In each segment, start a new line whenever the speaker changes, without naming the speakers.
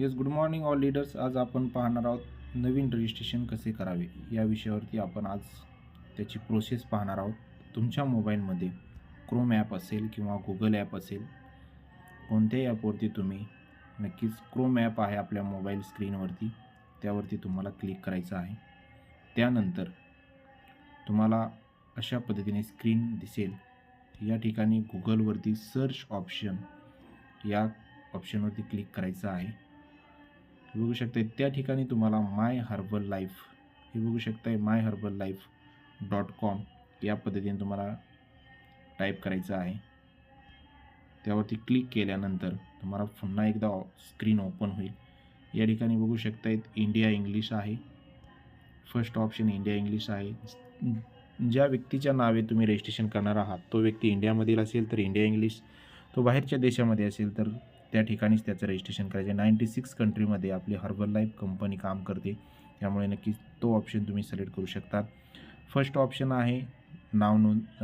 Yes good morning all leaders आज आपण पाहणार आहोत नवीन रजिस्ट्रेशन कसे करावे? या विषयावरती आपण आज त्याची प्रोसेस पाहणार आहोत. तुमच्या मोबाईलमध्ये क्रोम ॲप असेल किंवा गुगल ॲप असेल कोणत्याही ॲपवरती तुम्ही नक्कीच क्रोम ॲप आहे आपल्या मोबाईल स्क्रीनवरती त्यावरती तुम्हाला क्लिक करायचं आहे. त्यानंतर तुम्हाला अशा पद्धतीने स्क्रीन दिसेल. या ठिकाणी गुगलवरती सर्च ऑप्शन या ऑप्शनवरती क्लिक करायचं आहे. बघू शकताय त्या ठिकाणी तुम्हाला माय हर्बल लाईफ हे बघू शकताय my herbal life dot com या पद्धतीने तुम्हाला टाईप करायचं आहे. त्यावरती क्लिक केल्यानंतर तुम्हाला पुन्हा एकदा स्क्रीन ओपन होईल. या ठिकाणी बघू शकतायत इंडिया इंग्लिश आहे. फर्स्ट ऑप्शन इंडिया इंग्लिश आहे. ज्या व्यक्तीच्या नावे तुम्ही रजिस्ट्रेशन करणार आहात तो व्यक्ती इंडियामधील असेल तर इंडिया इंग्लिश तो बाहेरच्या देशामध्ये असेल तर त्या ठिकाणीच त्याचं रजिस्ट्रेशन करायचं नाईंटी सिक्स कंट्रीमध्ये आपली हर्बल लाईफ कंपनी काम करते. त्यामुळे नक्कीच तो ऑप्शन तुम्ही सिलेक्ट करू शकता फर्स्ट ऑप्शन आहे नाव नोंद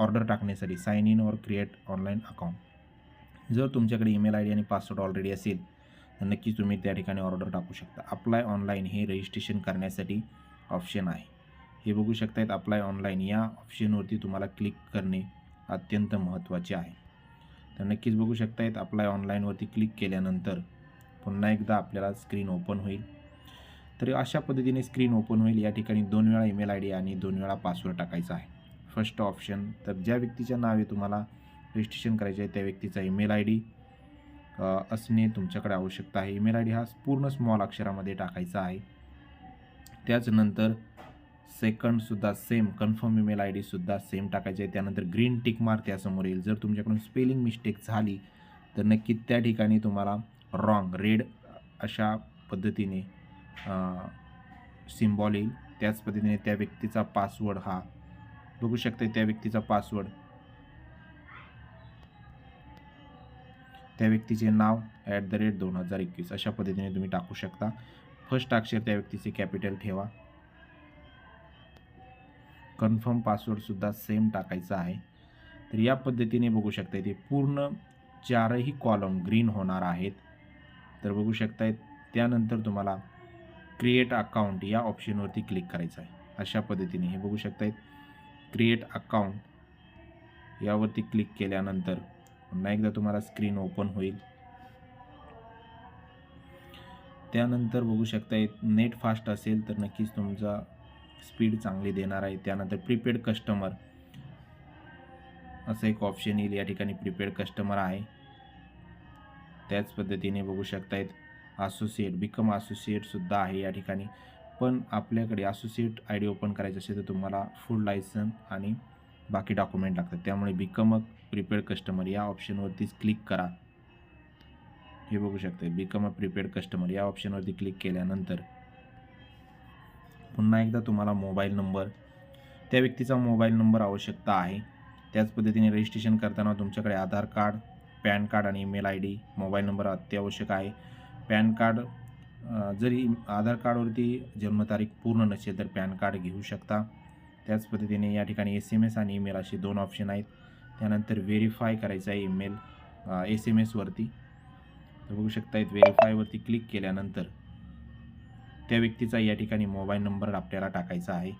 ऑर्डर टाकण्यासाठी sign in or create online account जर तुमच्याकडे ईमेल आय डी आणि पासवर्ड ऑलरेडी असेल तर नक्कीच तुम्ही त्या ठिकाणी ऑर्डर टाकू शकता. अप्लाय ऑनलाईन हे रजिस्ट्रेशन करण्यासाठी ऑप्शन आहे. हे बघू शकतायत अप्लाय ऑनलाईन या ऑप्शनवरती तुम्हाला क्लिक करणे अत्यंत महत्त्वाचे आहे. तर नक्कीच बघू शकतायत. अप्लाय ऑनलाईनवरती क्लिक केल्यानंतर पुन्हा एकदा आपल्याला स्क्रीन ओपन होईल. तर अशा पद्धतीने स्क्रीन ओपन होईल. या ठिकाणी दोन वेळा ईमेल आय डी आणि दोन वेळा पासवर्ड टाकायचा आहे. फर्स्ट ऑप्शन तर ज्या व्यक्तीच्या नावे तुम्हाला रजिस्ट्रेशन करायचे आहे त्या व्यक्तीचा ईमेल आय डी असणे तुमच्याकडे आवश्यकता आहे. ईमेल आय डी हा पूर्ण स्मॉल अक्षरामध्ये टाकायचा आहे. त्याचनंतर सेकंडसुद्धा सेम कन्फर्म ईमेल आय डीसुद्धा सेम टाकायचे आहे. त्यानंतर ग्रीन टिक मार्क त्यासमोर येईल. जर तुमच्याकडून स्पेलिंग मिस्टेक झाली तर नक्की त्या ठिकाणी तुम्हाला रॉंग रेड अशा पद्धतीने सिम्बॉल येईल. त्याच पद्धतीने त्या व्यक्तीचा पासवर्ड हा. बघू शकते त्या व्यक्तीचा पासवर्ड त्या व्यक्तीचे नाव ॲट द रेट दोन हजार एकवीस अशा पद्धतीने तुम्ही टाकू शकता. फर्स्ट अक्षर त्या व्यक्तीचे कॅपिटल ठेवा. कन्फर्म पासवर्डसुद्धा सेम टाकायचा आहे. तर या पद्धतीने बघू शकता ते पूर्ण चारही कॉलम ग्रीन होणार आहेत. तर बघू शकताय त्यानंतर तुम्हाला क्रिएट अकाउंट या ऑप्शनवरती क्लिक करायचं आहे. अशा पद्धतीने हे बघू शकतायत. क्रिएट अकाउंट यावरती क्लिक केल्यानंतर पुन्हा एकदा तुम्हाला स्क्रीन ओपन होईल. त्यानंतर बघू शकताय नेट फास्ट असेल तर नक्कीच तुमचा स्पीड चांगली देणार आहे. त्यानंतर प्रीपेड कस्टमर असं एक ऑप्शन येईल या ठिकाणी प्रीपेड कस्टमर आहे. त्याच पद्धतीने बघू शकतायत. असोसिएट बिकम असोसिएटसुद्धा आहे या ठिकाणी. पण आपल्याकडे असोसिएट आय डी ओपन करायची असेल तर तुम्हाला फुल लायसन आणि बाकी डॉक्युमेंट लागतात. त्यामुळे बिकम अ प्रीपेड कस्टमर या ऑप्शनवरतीच क्लिक करा. हे बघू शकता बिकम अ प्रीपेड कस्टमर या ऑप्शनवरती क्लिक केल्यानंतर पुन्हा एकदा तुम्हाला मोबाईल नंबर त्या व्यक्तीचा मोबाईल नंबर आवश्यकता आहे. त्याच पद्धतीने रजिस्ट्रेशन करताना तुमच्याकडे आधार कार्ड पॅन कार्ड आणि email I D mobile number अत्यावश्यक आहे. पॅन कार्ड जरी आधार कार्डवरती जन्मतारीख पूर्ण नसेल तर पॅन कार्ड घेऊ शकता. त्याच पद्धतीने या ठिकाणी एस एम एस आणि ईमेल असे दोन ऑप्शन आहेत. त्यानंतर व्हेरीफाय करायचं आहे ईमेल एस एम एसवरती बघू शकता व्हेरीफायवरती क्लिक केल्यानंतर त्या व्यक्तीचा या ठिकाणी मोबाईल नंबर आपल्याला टाकायचा आहे.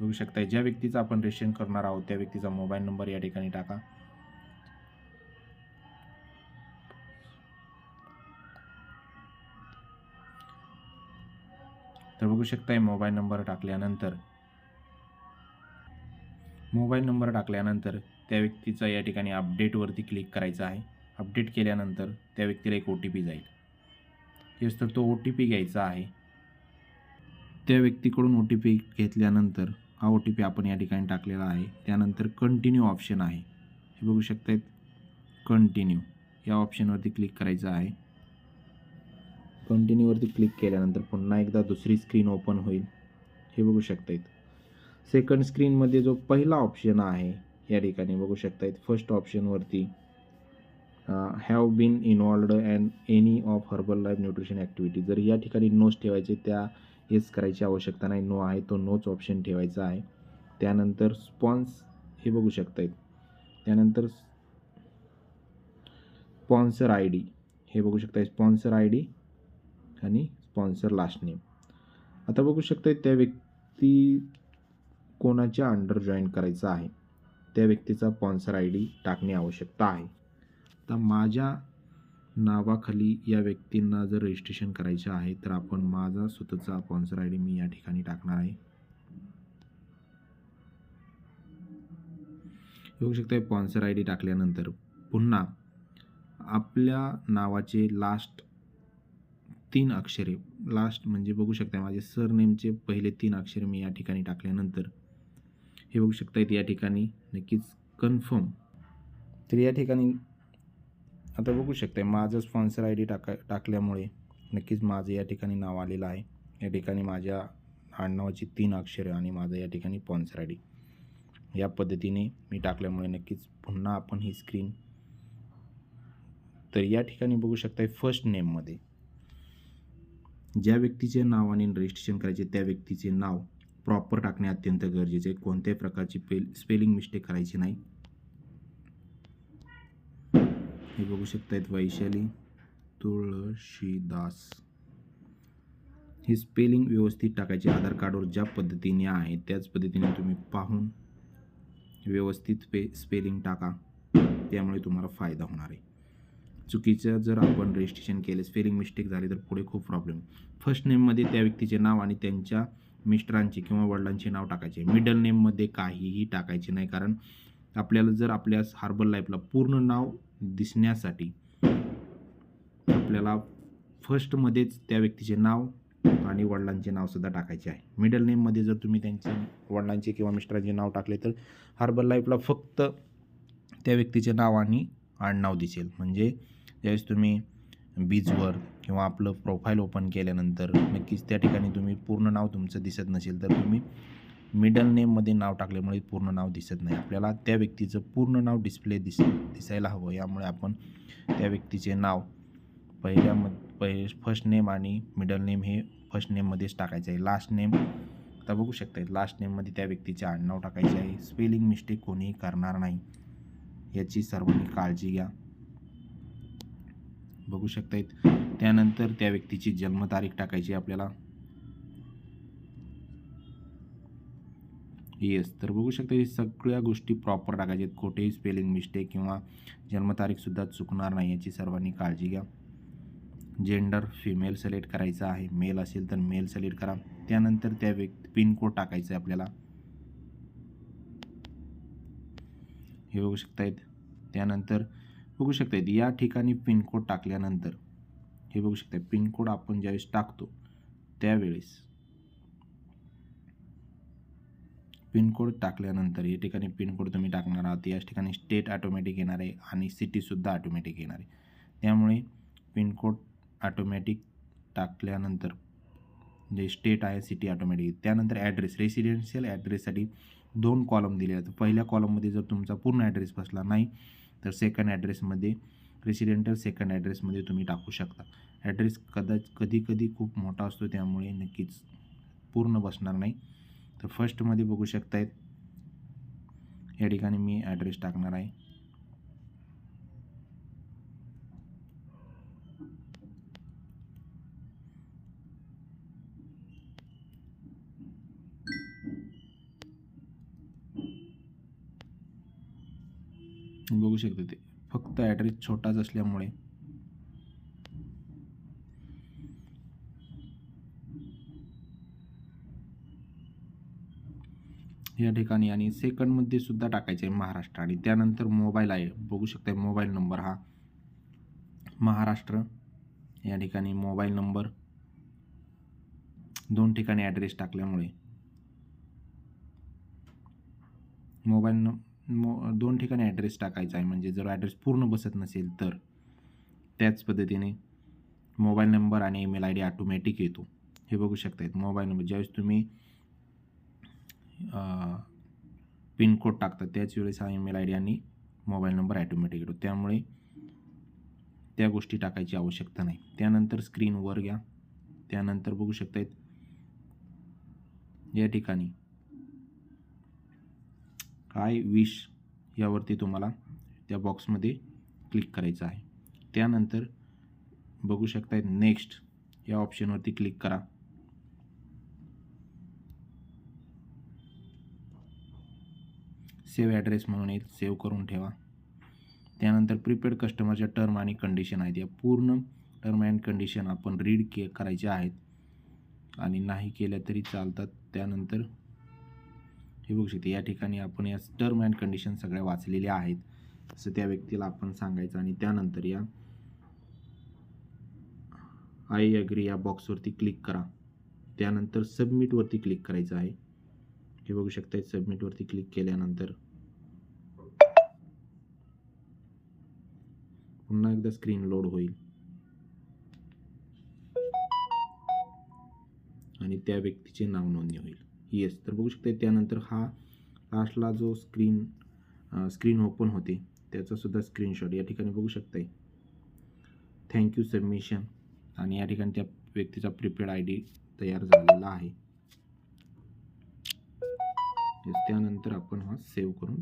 बघू शकता ज्या व्यक्तीचा आपण रेशन करणार आहोत त्या व्यक्तीचा मोबाईल नंबर या ठिकाणी टाका. तर बघू शकताय मोबाईल नंबर टाकल्यानंतर मोबाईल नंबर टाकल्यानंतर त्या व्यक्तीचा या ठिकाणी अपडेटवरती क्लिक करायचं आहे. अपडेट केल्यानंतर त्या व्यक्तीला एक ओ टी पी जाईल. येस तर तो ओ टी पी घ्यायचा आहे. त्या व्यक्तीकडून ओ टी पी घेतल्यानंतर हा ओ टी पी आपण या ठिकाणी टाकलेला आहे. त्यानंतर कंटिन्यू ऑप्शन आहे. हे बघू शकतायत. कंटिन्यू या ऑप्शनवरती क्लिक करायचं आहे. कंटिन्यूवरती क्लिक केल्यानंतर पुन्हा एकदा दुसरी स्क्रीन ओपन होईल. हे बघू शकतायत. सेकंड स्क्रीनमध्ये जो पहिला ऑप्शन आहे या ठिकाणी बघू शकतायत. First ऑप्शनवरती have been involved and any of Herbalife nutrition activity जर या ठिकाणी नोच ठेवायचे त्या हेच करायची आवश्यकता नाही. नो आहे तो नोच ऑप्शन ठेवायचा आहे. त्यानंतर स्पॉन्स हे बघू शकतायत. त्यानंतर स्पॉन्सर आय डी हे बघू शकता स्पॉन्सर आय डी आणि स्पॉन्सर लास्ट नेम आता बघू शकता त्या व्यक्ती कोणाच्या अंडर जॉईन करायचा आहे. त्या व्यक्तीचा स्पॉन्सर आय डी टाकणे आवश्यकता आहे. तर माझ्या नावाखाली या व्यक्तींना जर रजिस्ट्रेशन करायचं आहे तर आपण माझा स्वतःचा स्पॉन्सर आय डी मी या ठिकाणी टाकणार आहे. बघू शकता स्पॉन्सर आय डी टाकल्यानंतर पुन्हा आपल्या नावाचे लास्ट तीन अक्षरे लास्ट म्हणजे बघू शकता माझे सरनेमचे पहिले तीन अक्षरे मी या ठिकाणी टाकल्यानंतर हे बघू शकता या ठिकाणी नक्कीच कन्फर्म तर या ठिकाणी आता बघू शकते माझं स्पॉन्सर आय डी टाका टाकल्यामुळे नक्कीच माझं या ठिकाणी नाव आलेलं आहे. या ठिकाणी माझ्या आडनावाची तीन अक्षरे आणि माझं या ठिकाणी स्पॉन्सर आय डी या पद्धतीने मी टाकल्यामुळे नक्कीच पुन्हा आपण ही स्क्रीन तर या ठिकाणी बघू शकता फर्स्ट नेममध्ये ज्या व्यक्तीचे नावाने रजिस्ट्रेशन करायचे त्या व्यक्तीचे नाव प्रॉपर टाकणे अत्यंत गरजेचे आहे. कोणत्याही प्रकारची पेल स्पेलिंग मिस्टेक करायची नाही. हे बघू शकतायत वैशाली तुळशीदास. हे स्पेलिंग व्यवस्थित टाकायचे. आधार कार्डवर ज्या पद्धतीने आहे त्याच पद्धतीने तुम्ही पाहून व्यवस्थित पे स्पेलिंग टाका. त्यामुळे तुम्हाला फायदा होणार आहे. चुकीचं जर आपण रजिस्ट्रेशन केले स्पेलिंग मिस्टेक झाली तर पुढे खूप प्रॉब्लेम फर्स्ट नेममध्ये त्या व्यक्तीचे नाव आणि त्यांच्या मिस्टरांचे किंवा वडिलांचे नाव टाकायचे. मिडल नेममध्ये काहीही टाकायचे नाही कारण आपल्याला जर आपल्या हार्बल लाईफला पूर्ण नाव दिसण्यासाठी आपल्याला फर्स्टमध्येच त्या व्यक्तीचे नाव आणि वडिलांचे नावसुद्धा टाकायचे आहे. मिडल नेममध्ये जर तुम्ही त्यांचे वडिलांचे किंवा मिस्टरांचे नाव टाकले तर हार्बल लाईफला फक्त त्या व्यक्तीचे नाव आणि आडनाव दिसेल. म्हणजे ज्यावेळेस तुम्ही बीजवर किंवा आपलं प्रोफाईल ओपन केल्यानंतर नक्कीच त्या ठिकाणी तुम्ही पूर्ण नाव तुमचं दिसत नसेल तर तुम्ही मिडल नेममध्ये नाव टाकल्यामुळे पूर्ण नाव दिसत नाही. आपल्याला त्या व्यक्तीचं पूर्ण नाव डिस्प्ले दिस दिसायला हवं. यामुळे आपण त्या व्यक्तीचे नाव पहिल्या म पहि फर्स्ट नेम आणि मिडल नेम हे फर्स्ट नेममध्येच टाकायचं आहे. लास्ट नेम आता बघू शकता लास्ट नेममध्ये त्या व्यक्तीचे आडनाव टाकायचे आहे. स्पेलिंग मिस्टेक कोणीही करणार नाही. याची सर्वांनी काळजी घ्या. बघू शकतायत. त्यानंतर त्या व्यक्तीची जन्मतारीख टाकायची आपल्याला. येस तर बघू शकता हे सगळ्या गोष्टी प्रॉपर टाकायच्या आहेत. कुठेही स्पेलिंग मिस्टेक किंवा जन्मतारीखसुद्धा चुकणार नाही याची सर्वांनी काळजी घ्या. जेंडर फिमेल सिलेक्ट करायचं आहे. मेल असेल तर मेल सिलेक्ट करा. त्यानंतर त्या व्यक्ती पिनकोड टाकायचं आहे आपल्याला. हे बघू शकतायत. त्यानंतर बघू शकतायत या ठिकाणी पिनकोड टाकल्यानंतर हे बघू शकता पिनकोड आपण ज्यावेळेस टाकतो त्यावेळेस पिनकोड टाकल्यानंतर या ठिकाणी पिनकोड तुम्ही टाकणार आहात याच ठिकाणी स्टेट ऑटोमॅटिक येणार आहे आणि सिटीसुद्धा ऑटोमॅटिक येणार आहे. त्यामुळे पिनकोड ऑटोमॅटिक टाकल्यानंतर जे स्टेट आहे सिटी ऑटोमॅटिक त्यानंतर ॲड्रेस रेसिडेन्शियल ॲड्रेससाठी दोन कॉलम दिले आहेत पहिल्या कॉलममध्ये जर तुमचा पूर्ण ॲड्रेस बसला नाही तर सेकंड ॲड्रेसमध्ये रेसिडेंटल सेकंड ॲड्रेसमध्ये तुम्ही टाकू शकता. ॲड्रेस कदाच कधी कधी खूप मोठा असतो त्यामुळे नक्कीच पूर्ण बसणार नाही. तर फर्स्टमध्ये बघू शकतायत. या ठिकाणी मी ॲड्रेस टाकणार आहे. बघू शकतो ते. फक्त ॲड्रेस छोटाच असल्यामुळे. या ठिकाणी आणि सेकंडमध्ये सुद्धा टाकायचे आहे महाराष्ट्र आणि त्यानंतर मोबाईल आहे. बघू शकता मोबाईल नंबर हा. महाराष्ट्र या ठिकाणी मोबाईल नंबर. दोन ठिकाणी ॲड्रेस टाकल्यामुळे. मोबाईल न मो दोन ठिकाणी ॲड्रेस टाकायचा आहे. म्हणजे जर ॲड्रेस पूर्ण बसत नसेल तर. त्याच पद्धतीने मोबाईल नंबर आणि ईमेल आय डी ऑटोमॅटिक येतो. हे बघू शकता मोबाईल नंबर ज्यावेळेस तुम्ही पिनकोड टाकतात. त्याच वेळेस हा ईमेल आय डी आणि मोबाईल नंबर ॲटोमॅटिक येतो. त्यामुळे त्या गोष्टी टाकायची आवश्यकता नाही. त्यानंतर स्क्रीन वर घ्या. त्यानंतर बघू शकतायत. या ठिकाणी. काय विश यावरती तुम्हाला त्या बॉक्समध्ये क्लिक करायचं आहे. त्यानंतर बघू शकताय नेक्स्ट या ऑप्शनवरती क्लिक करा. सेव्ह ॲड्रेस म्हणून येईल सेव्ह करून ठेवा. त्यानंतर प्रीपेड कस्टमरच्या टर्म आणि कंडिशन आहेत. या पूर्ण टर्म अँड कंडिशन आपण रीड के करायच्या आहेत. आणि नाही केल्या तरी चालतात. त्यानंतर हे बघू शकते या ठिकाणी आपण या टर्म अँड कंडिशन सगळ्या वाचलेल्या आहेत. असं त्या व्यक्तीला आपण सांगायचं आणि त्यानंतर या आय अग्री या बॉक्सवरती क्लिक करा. त्यानंतर सबमिटवरती क्लिक करायचं आहे. हे बघू शकता सबमिटवरती क्लिक केल्यानंतर. पुन्हा एकदा स्क्रीन लोड होईल. आणि त्या व्यक्तीचे नाव नोंदणी होईल. येस तर बघू शकता त्यानंतर हा लास्टला जो स्क्रीन स्क्रीन ओपन होते त्याचासुद्धा स्क्रीनशॉट या ठिकाणी बघू शकताय. थँक्यू सबमिशन आणि या ठिकाणी त्या व्यक्तीचा प्रिपेड आय डी तयार झालेला आहे. त्यानंतर आपण हा सेव्ह करून